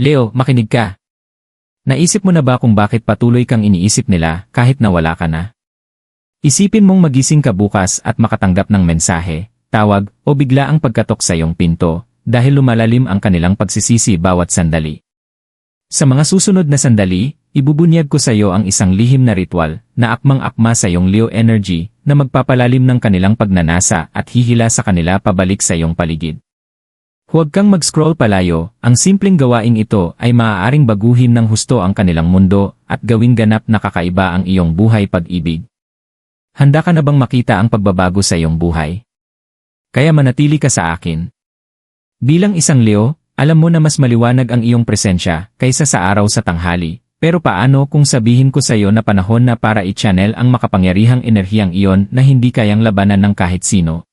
Leo, makinig ka. Naisip mo na ba kung bakit patuloy kang iniisip nila kahit nawala ka na? Isipin mong magising ka bukas at makatanggap ng mensahe, tawag, o bigla ang pagkatok sa iyong pinto dahil lumalalim ang kanilang pagsisisi bawat sandali. Sa mga susunod na sandali, ibubunyag ko sa iyo ang isang lihim na ritual na akmang-akma sa iyong Leo energy na magpapalalim ng kanilang pagnanasa at hihila sa kanila pabalik sa iyong paligid. Huwag kang mag-scroll palayo, ang simpleng gawaing ito ay maaaring baguhin ng husto ang kanilang mundo at gawing ganap na kakaiba ang iyong buhay pag-ibig. Handa ka na bang makita ang pagbabago sa iyong buhay? Kaya manatili ka sa akin. Bilang isang Leo, alam mo na mas maliwanag ang iyong presensya kaysa sa araw sa tanghali, pero paano kung sabihin ko sa iyo na panahon na para i-channel ang makapangyarihang enerhiyang iyon na hindi kayang labanan ng kahit sino?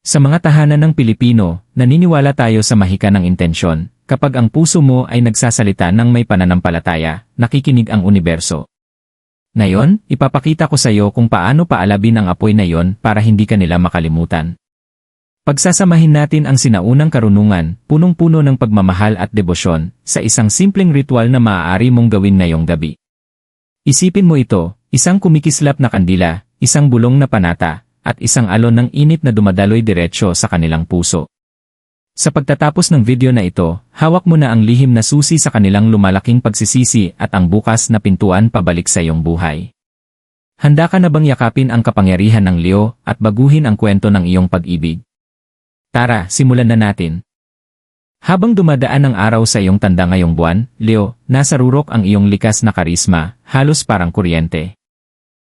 Sa mga tahanan ng Pilipino, naniniwala tayo sa mahika ng intensyon. Kapag ang puso mo ay nagsasalita ng may pananampalataya, nakikinig ang universo. Ngayon, ipapakita ko sa iyo kung paano paalabin ang apoy na yon para hindi ka nila makalimutan. Pagsasamahin natin ang sinaunang karunungan, punong-puno ng pagmamahal at debosyon, sa isang simpleng ritual na maaari mong gawin ngayong gabi. Isipin mo ito, isang kumikislap na kandila, isang bulong na panata, at isang alon ng init na dumadaloy diretsyo sa kanilang puso. Sa pagtatapos ng video na ito, hawak mo na ang lihim na susi sa kanilang lumalaking pagsisisi at ang bukas na pintuan pabalik sa iyong buhay. Handa ka na bang yakapin ang kapangyarihan ng Leo at baguhin ang kwento ng iyong pag-ibig? Tara, simulan na natin. Habang dumadaan ang araw sa iyong tanda ngayong buwan, Leo, nasa rurok ang iyong likas na karisma, halos parang kuryente.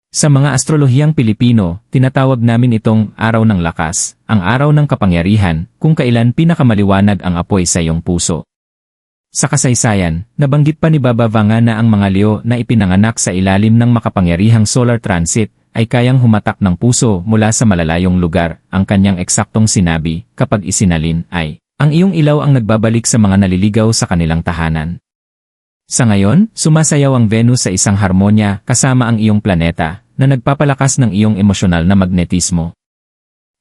Sa mga astrolohiyang Pilipino, tinatawag namin itong araw ng lakas, ang araw ng kapangyarihan, kung kailan pinakamaliwanag ang apoy sa iyong puso. Sa kasaysayan, nabanggit pa ni Baba Vanga na ang mga Leo na ipinanganak sa ilalim ng makapangyarihang solar transit ay kayang humatak ng puso mula sa malalayong lugar, ang kanyang eksaktong sinabi, kapag isinalin ay, ang iyong ilaw ang nagbabalik sa mga naliligaw sa kanilang tahanan. Sa ngayon, sumasayaw ang Venus sa isang harmonya kasama ang iyong planeta na nagpapalakas ng iyong emosyonal na magnetismo.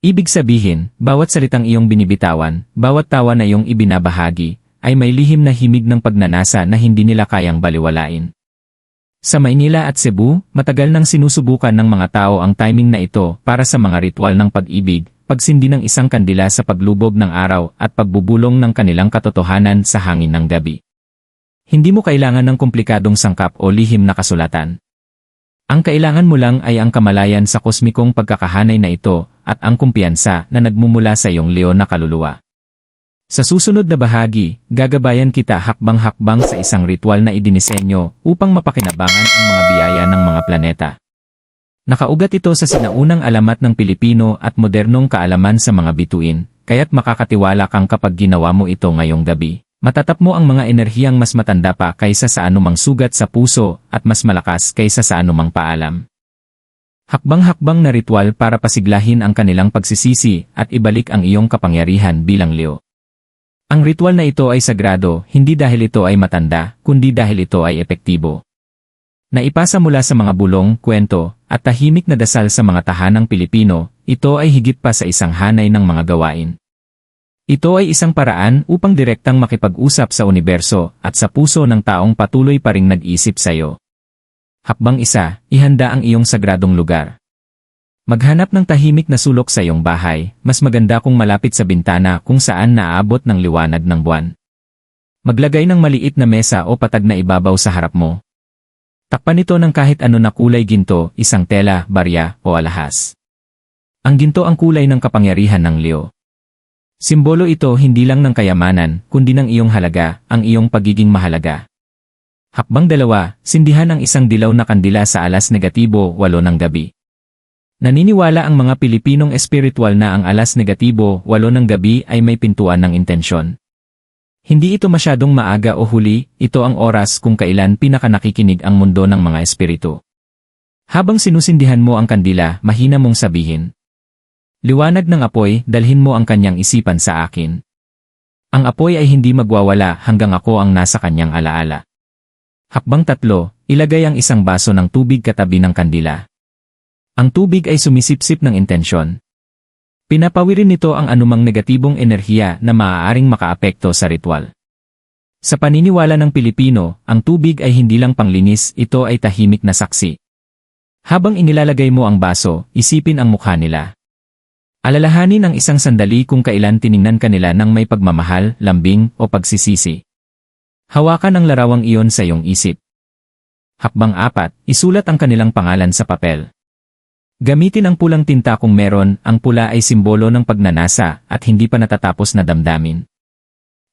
Ibig sabihin, bawat salitang iyong binibitawan, bawat tawa na iyong ibinabahagi, ay may lihim na himig ng pagnanasa na hindi nila kayang baliwalain. Sa Maynila at Cebu, matagal nang sinusubukan ng mga tao ang timing na ito para sa mga ritual ng pag-ibig, pagsindi ng isang kandila sa paglubog ng araw at pagbubulong ng kanilang katotohanan sa hangin ng gabi. Hindi mo kailangan ng komplikadong sangkap o lihim na kasulatan. Ang kailangan mo lang ay ang kamalayan sa kosmikong pagkakahanay na ito at ang kumpiyansa na nagmumula sa iyong leon na kaluluwa. Sa susunod na bahagi, gagabayan kita hakbang-hakbang sa isang ritual na idinisenyo upang mapakinabangan ang mga biyaya ng mga planeta. Nakaugat ito sa sinaunang alamat ng Pilipino at modernong kaalaman sa mga bituin, kaya't makakatiwala kang kapag ginawa mo ito ngayong gabi. Matatap mo ang mga enerhiyang mas matanda pa kaysa sa anumang sugat sa puso at mas malakas kaysa sa anumang paalam. Hakbang-hakbang na ritual para pasiglahin ang kanilang pagsisisi at ibalik ang iyong kapangyarihan bilang Leo. Ang ritual na ito ay sagrado hindi dahil ito ay matanda, kundi dahil ito ay epektibo. Naipasa mula sa mga bulong, kwento, at tahimik na dasal sa mga tahanang Pilipino, ito ay higit pa sa isang hanay ng mga gawain. Ito ay isang paraan upang direktang makipag-usap sa universo at sa puso ng taong patuloy pa ring nag-isip sa iyo. Hakbang isa, ihanda ang iyong sagradong lugar. Maghanap ng tahimik na sulok sa iyong bahay, mas maganda kung malapit sa bintana kung saan naaabot ng liwanag ng buwan. Maglagay ng maliit na mesa o patag na ibabaw sa harap mo. Takpan ito ng kahit ano na kulay ginto, isang tela, barya, o alahas. Ang ginto ang kulay ng kapangyarihan ng Leo. Simbolo ito hindi lang ng kayamanan, kundi ng iyong halaga, ang iyong pagiging mahalaga. Hakbang dalawa, sindihan ang isang dilaw na kandila sa alas negatibo, walo ng gabi. Naniniwala ang mga Pilipinong espiritual na ang alas negatibo, walo ng gabi ay may pintuan ng intensyon. Hindi ito masyadong maaga o huli, ito ang oras kung kailan pinaka nakikinig ang mundo ng mga espiritu. Habang sinusindihan mo ang kandila, mahina mong sabihin, Liwanag ng apoy, dalhin mo ang kanyang isipan sa akin. Ang apoy ay hindi magwawala hanggang ako ang nasa kanyang alaala. Hakbang tatlo, ilagay ang isang baso ng tubig katabi ng kandila. Ang tubig ay sumisipsip ng intensyon. Pinapawirin nito ang anumang negatibong enerhiya na maaaring makaapekto sa ritual. Sa paniniwala ng Pilipino, ang tubig ay hindi lang panglinis, ito ay tahimik na saksi. Habang inilalagay mo ang baso, isipin ang mukha nila. Alalahanin ang isang sandali kung kailan tiningnan kanila ng may pagmamahal, lambing, o pagsisisi. Hawakan ang larawang iyon sa iyong isip. Hakbang apat, isulat ang kanilang pangalan sa papel. Gamitin ang pulang tinta kung meron, ang pula ay simbolo ng pagnanasa at hindi pa natatapos na damdamin.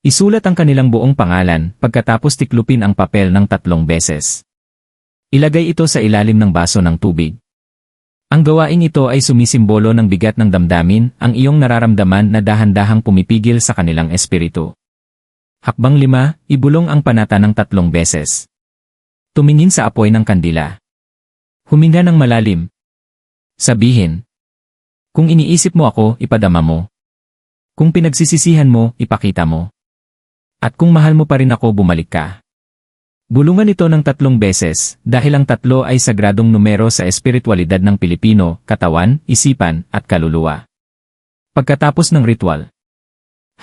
Isulat ang kanilang buong pangalan pagkatapos tiklupin ang papel ng tatlong beses. Ilagay ito sa ilalim ng baso ng tubig. Ang gawaing ito ay sumisimbolo ng bigat ng damdamin, ang iyong nararamdaman na dahan-dahang pumipigil sa kanilang espiritu. Hakbang lima, ibulong ang panata ng tatlong beses. Tumingin sa apoy ng kandila. Huminga ng malalim, Sabihin. Kung iniisip mo ako, ipadama mo. Kung pinagsisisihan mo, ipakita mo. At kung mahal mo pa rin ako, bumalik ka. Bulungan ito ng tatlong beses dahil ang tatlo ay sagradong numero sa espiritualidad ng Pilipino, katawan, isipan, at kaluluwa. Pagkatapos ng ritual,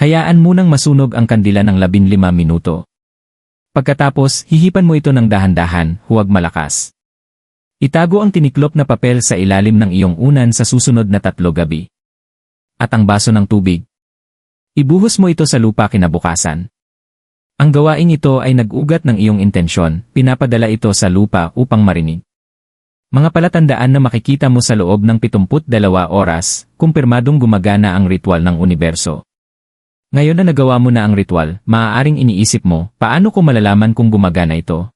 hayaan munang masunog ang kandila ng 15 minuto. Pagkatapos, hihipan mo ito ng dahan-dahan, huwag malakas. Itago ang tiniklop na papel sa ilalim ng iyong unan sa susunod na tatlo gabi. At ang baso ng tubig. Ibuhos mo ito sa lupa kinabukasan. Ang gawaing ito ay nag-ugat ng iyong intensyon, pinapadala ito sa lupa upang marinig. Mga palatandaan na makikita mo sa loob ng 72 oras, kumpirmadong gumagana ang ritual ng universo. Ngayon na nagawa mo na ang ritual, maaaring iniisip mo, paano ko malalaman kung gumagana ito?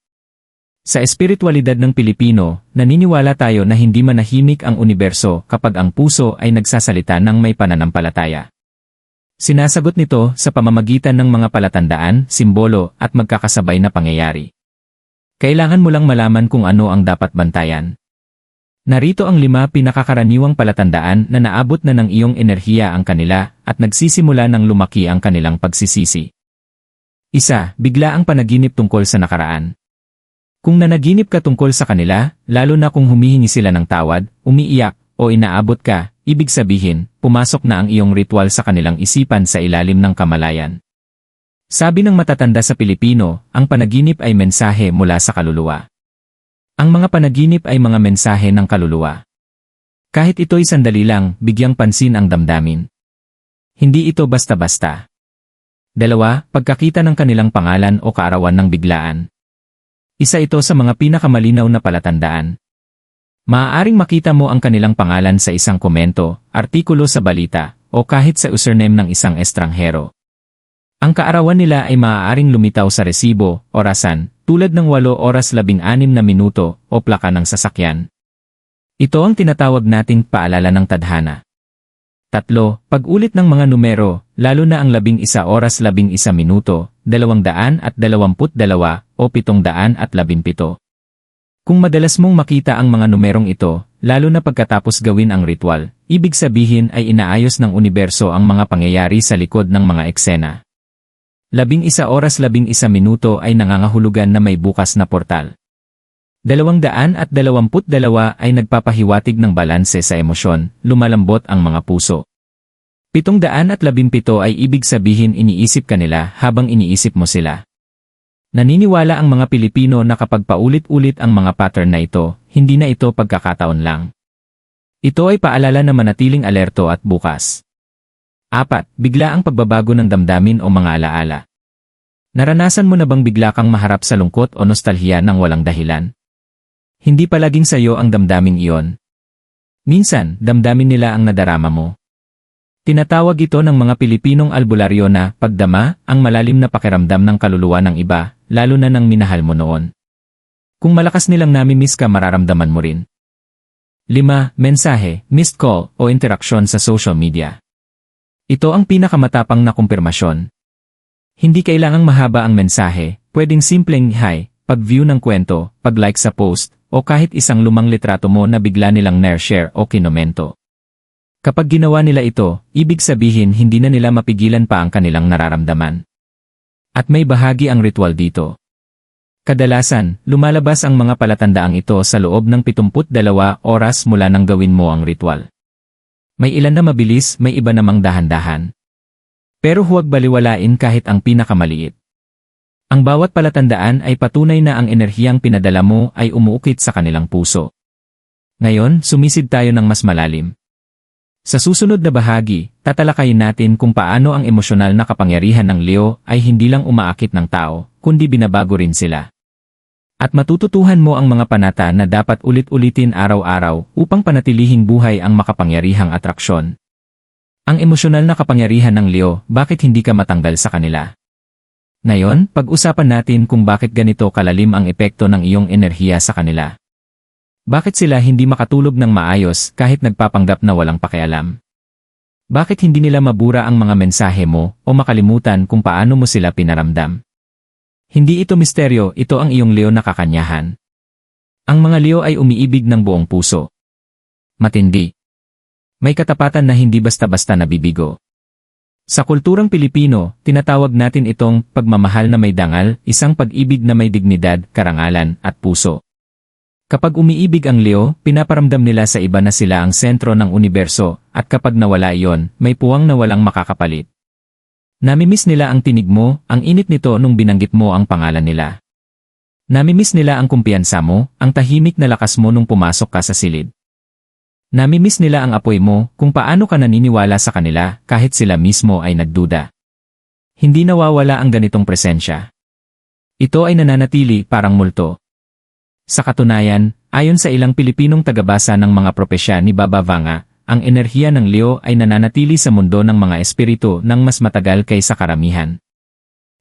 Sa espiritualidad ng Pilipino, naniniwala tayo na hindi manahimik ang universo kapag ang puso ay nagsasalita ng may pananampalataya. Sinasagot nito sa pamamagitan ng mga palatandaan, simbolo, at magkakasabay na pangyayari. Kailangan mo lang malaman kung ano ang dapat bantayan. Narito ang lima pinakakaraniwang palatandaan na naabot na ng iyong enerhiya ang kanila at nagsisimula ng lumaki ang kanilang pagsisisi. Isa, bigla ang panaginip tungkol sa nakaraan. Kung nanaginip ka tungkol sa kanila, lalo na kung humihingi sila ng tawad, umiiyak, o inaabot ka, ibig sabihin, pumasok na ang iyong ritual sa kanilang isipan sa ilalim ng kamalayan. Sabi ng matatanda sa Pilipino, ang panaginip ay mensahe mula sa kaluluwa. Ang mga panaginip ay mga mensahe ng kaluluwa. Kahit ito'y sandali lang, bigyang pansin ang damdamin. Hindi ito basta-basta. Dalawa, pagkakita ng kanilang pangalan o kaarawan ng biglaan. Isa ito sa mga pinakamalinaw na palatandaan. Maaaring makita mo ang kanilang pangalan sa isang komento, artikulo sa balita, o kahit sa username ng isang estranghero. Ang kaarawan nila ay maaaring lumitaw sa resibo, orasan, tulad ng 8 oras 16 na minuto, o plaka ng sasakyan. Ito ang tinatawag nating paalala ng tadhana. Tatlo, pag-ulit ng mga numero, lalo na ang labing isa oras labing isa minuto, dalawang daan at dalawamput dalawa, o pitong daan at labimpito. Kung madalas mong makita ang mga numerong ito, lalo na pagkatapos gawin ang ritual, ibig sabihin ay inaayos ng universo ang mga pangyayari sa likod ng mga eksena. Labing isa oras labing isa minuto ay nangangahulugan na may bukas na portal. Dalawang daan at dalawamput dalawa ay nagpapahiwatig ng balanse sa emosyon, lumalambot ang mga puso. Pitong daan at labimpito ay ibig sabihin iniisip ka nila habang iniisip mo sila. Naniniwala ang mga Pilipino na kapag paulit-ulit ang mga pattern na ito, hindi na ito pagkakataon lang. Ito ay paalala na manatiling alerto at bukas. Apat, bigla ang pagbabago ng damdamin o mga alaala. Naranasan mo na bang bigla kang maharap sa lungkot o nostalhiya ng walang dahilan? Hindi palaging sayo ang damdaming iyon. Minsan, damdamin nila ang nadarama mo. Tinatawag ito ng mga Pilipinong albularyo na pagdama ang malalim na pakiramdam ng kaluluwa ng iba, lalo na ng minahal mo noon. Kung malakas nilang nami-miss ka mararamdaman mo rin. 5. Mensahe, missed call, o interaksyon sa social media. Ito ang pinakamatapang na kumpirmasyon. Hindi kailangang mahaba ang mensahe, pwedeng simpleng hi, pag-view ng kwento, pag-like sa post, o kahit isang lumang litrato mo na bigla nilang share o kinomento. Kapag ginawa nila ito, ibig sabihin hindi na nila mapigilan pa ang kanilang nararamdaman. At may bahagi ang ritual dito. Kadalasan, lumalabas ang mga palatandaang ito sa loob ng 72 oras mula nang gawin mo ang ritual. May ilan na mabilis, may iba namang dahan-dahan. Pero huwag baliwalain kahit ang pinakamaliit. Ang bawat palatandaan ay patunay na ang enerhiyang pinadala mo ay umuukit sa kanilang puso. Ngayon, sumisid tayo ng mas malalim. Sa susunod na bahagi, tatalakayin natin kung paano ang emosyonal na kapangyarihan ng Leo ay hindi lang umaakit ng tao, kundi binabago rin sila. At matututuhan mo ang mga panata na dapat ulit-ulitin araw-araw upang panatilihing buhay ang makapangyarihang atraksyon. Ang emosyonal na kapangyarihan ng Leo, bakit hindi ka matanggal sa kanila? Ngayon, pag-usapan natin kung bakit ganito kalalim ang epekto ng iyong enerhiya sa kanila. Bakit sila hindi makatulog ng maayos kahit nagpapanggap na walang pakialam? Bakit hindi nila mabura ang mga mensahe mo o makalimutan kung paano mo sila pinaramdam? Hindi ito misteryo, ito ang iyong Leo na kakanyahan. Ang mga Leo ay umiibig ng buong puso. Matindi. May katapatan na hindi basta-basta nabibigo. Sa kulturang Pilipino, tinatawag natin itong pagmamahal na may dangal, isang pag-ibig na may dignidad, karangalan, at puso. Kapag umiibig ang Leo, pinaparamdam nila sa iba na sila ang sentro ng universo, at kapag nawala iyon, may puwang na walang makakapalit. Namimiss nila ang tinig mo, ang init nito nung binanggit mo ang pangalan nila. Namimiss nila ang kumpiyansa mo, ang tahimik na lakas mo nung pumasok ka sa silid. Namimiss nila ang apoy mo kung paano ka naniniwala sa kanila kahit sila mismo ay nagduda. Hindi nawawala ang ganitong presensya. Ito ay nananatili parang multo. Sa katunayan, ayon sa ilang Pilipinong tagabasa ng mga propesya ni Baba Vanga, ang enerhiya ng Leo ay nananatili sa mundo ng mga espiritu ng mas matagal kaysa karamihan.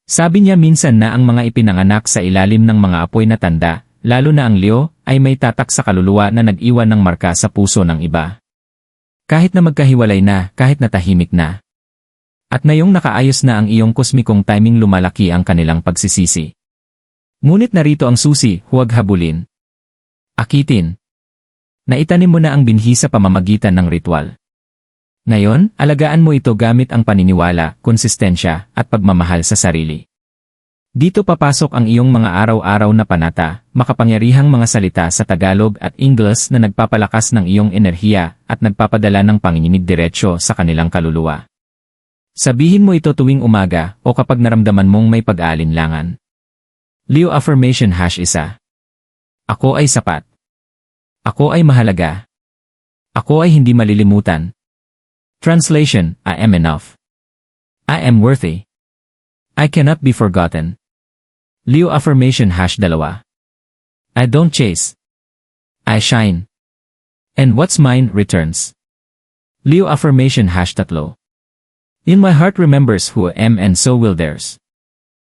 Sabi niya minsan na ang mga ipinanganak sa ilalim ng mga apoy na tanda, lalo na ang Leo, ay may tatak sa kaluluwa na nag-iwan ng marka sa puso ng iba. Kahit na magkahiwalay na, kahit na tahimik na. At ngayong nakaayos na ang iyong kosmikong timing lumalaki ang kanilang pagsisisi. Ngunit narito ang susi, huwag habulin. Akitin. Naitanim mo na ang binhi sa pamamagitan ng ritual. Ngayon, alagaan mo ito gamit ang paniniwala, konsistensya, at pagmamahal sa sarili. Dito papasok ang iyong mga araw-araw na panata, makapangyarihang mga salita sa Tagalog at Ingles na nagpapalakas ng iyong enerhiya at nagpapadala ng panginginig diretsyo sa kanilang kaluluwa. Sabihin mo ito tuwing umaga o kapag naramdaman mong may pag-aalinlangan. Leo Affirmation Hash Isa Ako ay sapat. Ako ay mahalaga. Ako ay hindi malilimutan. Translation, I am enough. I am worthy. I cannot be forgotten. Leo Affirmation Hash 2 I don't chase. I shine. And what's mine returns. Leo Affirmation Hash 3 In my heart remembers who I am and so will theirs.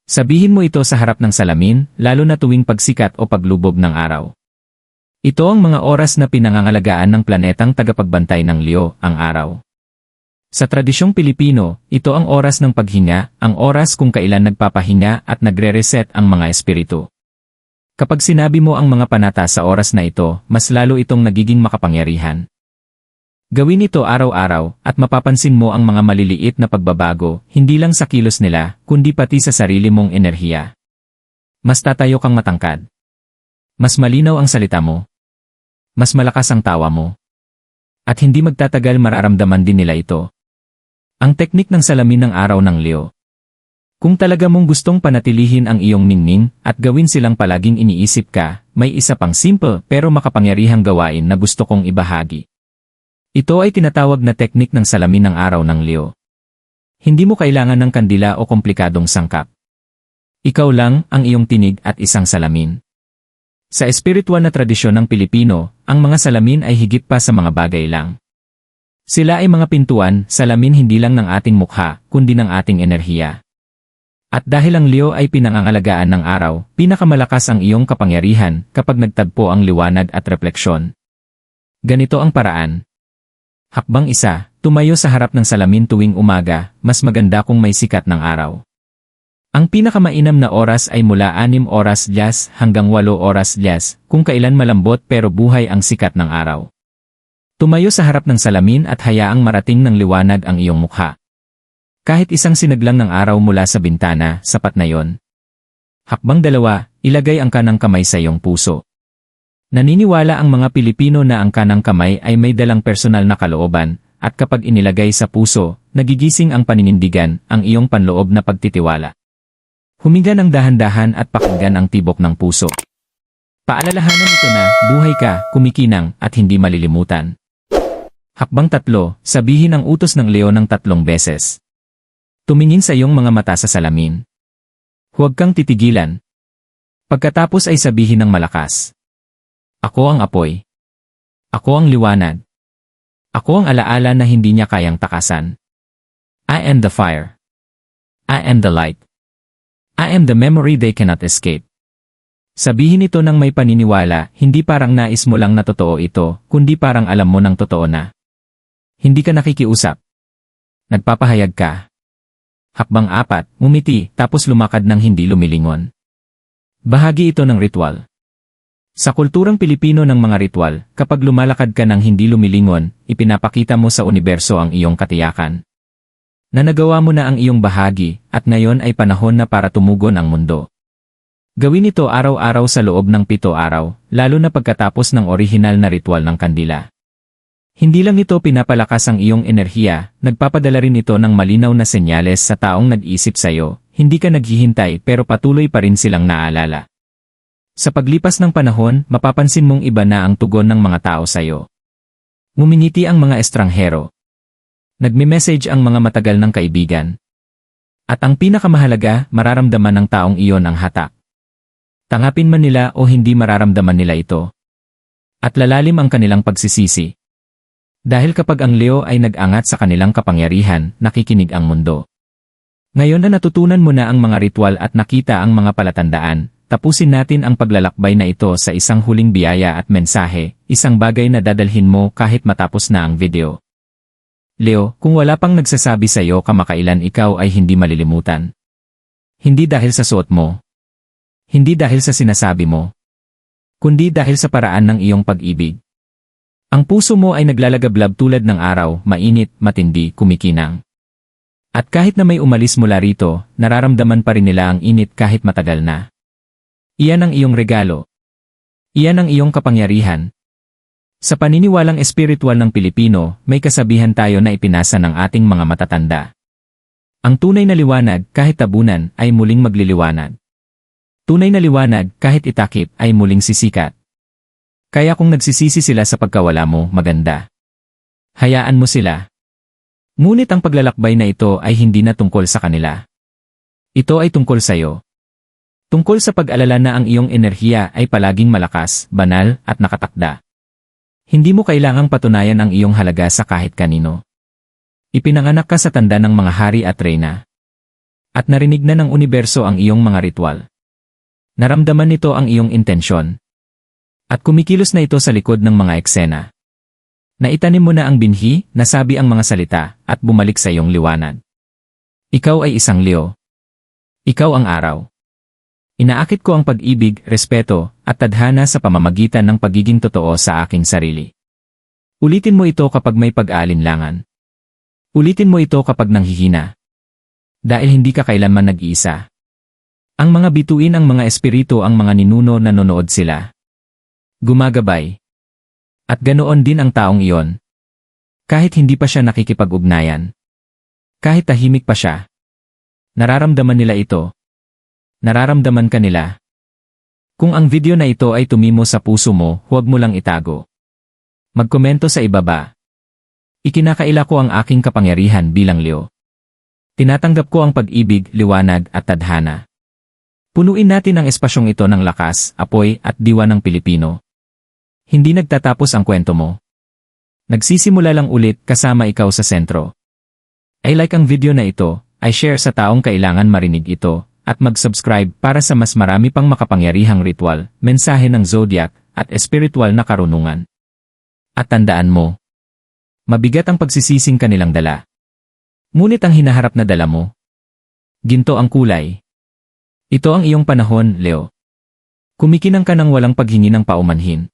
Sabihin mo ito sa harap ng salamin, lalo na tuwing pagsikat o paglubog ng araw. Ito ang mga oras na pinangangalagaan ng planetang tagapagbantay ng Leo, ang araw. Sa tradisyong Pilipino, ito ang oras ng paghinga, ang oras kung kailan nagpapahinga at nagre-reset ang mga espiritu. Kapag sinabi mo ang mga panata sa oras na ito, mas lalo itong nagiging makapangyarihan. Gawin ito araw-araw at mapapansin mo ang mga maliliit na pagbabago, hindi lang sa kilos nila, kundi pati sa sarili mong enerhiya. Mas tatayo kang matangkad. Mas malinaw ang salita mo. Mas malakas ang tawa mo. At hindi magtatagal mararamdaman din nila ito. Ang teknik ng salamin ng araw ng Leo. Kung talaga mong gustong panatilihin ang iyong ningning at gawin silang palaging iniisip ka, may isa pang simple pero makapangyarihang gawain na gusto kong ibahagi. Ito ay tinatawag na teknik ng salamin ng araw ng Leo. Hindi mo kailangan ng kandila o komplikadong sangkap. Ikaw lang ang iyong tinig at isang salamin. Sa espiritual na tradisyon ng Pilipino, ang mga salamin ay higit pa sa mga bagay lang. Sila ay mga pintuan, salamin hindi lang ng ating mukha, kundi ng ating enerhiya. At dahil ang Leo ay pinangangalagaan ng araw, pinakamalakas ang iyong kapangyarihan kapag nagtagpo ang liwanag at refleksyon. Ganito ang paraan. Hakbang isa, tumayo sa harap ng salamin tuwing umaga, mas maganda kung may sikat ng araw. Ang pinakamainam na oras ay mula 6 oras dyas hanggang 8 oras dyas, kung kailan malambot pero buhay ang sikat ng araw. Tumayo sa harap ng salamin at hayaang marating ng liwanag ang iyong mukha. Kahit isang sinaglang ng araw mula sa bintana, sapat na yon. Hakbang dalawa, ilagay ang kanang kamay sa iyong puso. Naniniwala ang mga Pilipino na ang kanang kamay ay may dalang personal na kalooban, at kapag inilagay sa puso, nagigising ang paninindigan, ang iyong panloob na pagtitiwala. Huminga ng dahan-dahan at pakinggan ang tibok ng puso. Paalalahanan ito na, buhay ka, kumikinang, at hindi malilimutan. Hakbang tatlo, sabihin ang utos ng leon ng tatlong beses. Tumingin sa iyong mga mata sa salamin. Huwag kang titigilan. Pagkatapos ay sabihin ng malakas. Ako ang apoy. Ako ang liwanag. Ako ang alaala na hindi niya kayang takasan. I am the fire. I am the light. I am the memory they cannot escape. Sabihin ito ng may paniniwala, hindi parang nais mo lang na totoo ito, kundi parang alam mo ng totoo na. Hindi ka nakikiusap. Nagpapahayag ka. Hakbang apat, umiti, tapos lumakad ng hindi lumilingon. Bahagi ito ng ritual. Sa kulturang Pilipino ng mga ritual, kapag lumalakad ka ng hindi lumilingon, ipinapakita mo sa universo ang iyong katiyakan. Na nagawa mo na ang iyong bahagi, at ngayon ay panahon na para tumugon ang mundo. Gawin ito araw-araw sa loob ng pito araw, lalo na pagkatapos ng orihinal na ritual ng kandila. Hindi lang ito pinapalakas ang iyong enerhiya, nagpapadala rin ito ng malinaw na senyales sa taong nag-isip sa'yo, hindi ka naghihintay pero patuloy pa rin silang naalala. Sa paglipas ng panahon, mapapansin mong iba na ang tugon ng mga tao sa'yo. Ngumingiti ang mga estranghero. Nagme-message ang mga matagal ng kaibigan. At ang pinakamahalaga, mararamdaman ng taong iyon ang hatak. Tangapin man nila o hindi mararamdaman nila ito. At lalalim ang kanilang pagsisisi. Dahil kapag ang Leo ay nag-angat sa kanilang kapangyarihan, nakikinig ang mundo. Ngayon na natutunan mo na ang mga ritual at nakita ang mga palatandaan, tapusin natin ang paglalakbay na ito sa isang huling biyaya at mensahe, isang bagay na dadalhin mo kahit matapos na ang video. Leo, kung wala pang nagsasabi sa iyo kamakailan ikaw ay hindi malilimutan. Hindi dahil sa suot mo, hindi dahil sa sinasabi mo, kundi dahil sa paraan ng iyong pag-ibig. Ang puso mo ay naglalagablab tulad ng araw, mainit, matindi, kumikinang. At kahit na may umalis mula rito, nararamdaman pa rin nila ang init kahit matagal na. Iyan ang iyong regalo. Iyan ang iyong kapangyarihan. Sa paniniwalang espiritual ng Pilipino, may kasabihan tayo na ipinasa ng ating mga matatanda. Ang tunay na liwanag, kahit tabunan, ay muling magliliwanag. Tunay na liwanag, kahit itakip, ay muling sisikat. Kaya kung nagsisisi sila sa pagkawala mo, maganda. Hayaan mo sila. Ngunit ang paglalakbay na ito ay hindi na tungkol sa kanila. Ito ay tungkol sa iyo. Tungkol sa pag-alala na ang iyong enerhiya ay palaging malakas, banal, at nakatakda. Hindi mo kailangang patunayan ang iyong halaga sa kahit kanino. Ipinanganak ka sa tanda ng mga hari at reyna. At narinig na ng universo ang iyong mga ritual. Naramdaman nito ang iyong intensyon. At kumikilos na ito sa likod ng mga eksena. Naitanim mo na ang binhi, nasabi ang mga salita, at bumalik sa iyong liwanag. Ikaw ay isang Leo. Ikaw ang araw. Inaakit ko ang pag-ibig, respeto, at tadhana sa pamamagitan ng pagiging totoo sa aking sarili. Ulitin mo ito kapag may pag-aalinlangan. Ulitin mo ito kapag nanghihina. Dahil hindi ka kailanman nag-iisa. Ang mga bituin ang mga espiritu ang mga ninuno na nonood sila. Gumagabay. At ganoon din ang taong iyon. Kahit hindi pa siya nakikipag-ugnayan. Kahit tahimik pa siya. Nararamdaman nila ito. Nararamdaman ka nila. Kung ang video na ito ay tumimo sa puso mo, huwag mo lang itago. Magkomento sa ibaba. Ikinakaila ko ang aking kapangyarihan bilang Leo. Tinatanggap ko ang pag-ibig, liwanag at tadhana. Punuin natin ang espasyong ito ng lakas, apoy, at diwa ng Pilipino. Hindi nagtatapos ang kwento mo. Nagsisimula lang ulit kasama ikaw sa sentro. I like ang video na ito, I share sa taong kailangan marinig ito, at mag-subscribe para sa mas marami pang makapangyarihang ritual, mensahe ng zodiac, at espiritual na karunungan. At tandaan mo, mabigat ang pagsisising kanilang dala. Ngunit ang hinaharap na dala mo, ginto ang kulay. Ito ang iyong panahon, Leo. Kumikinang ka ng walang paghingi ng paumanhin.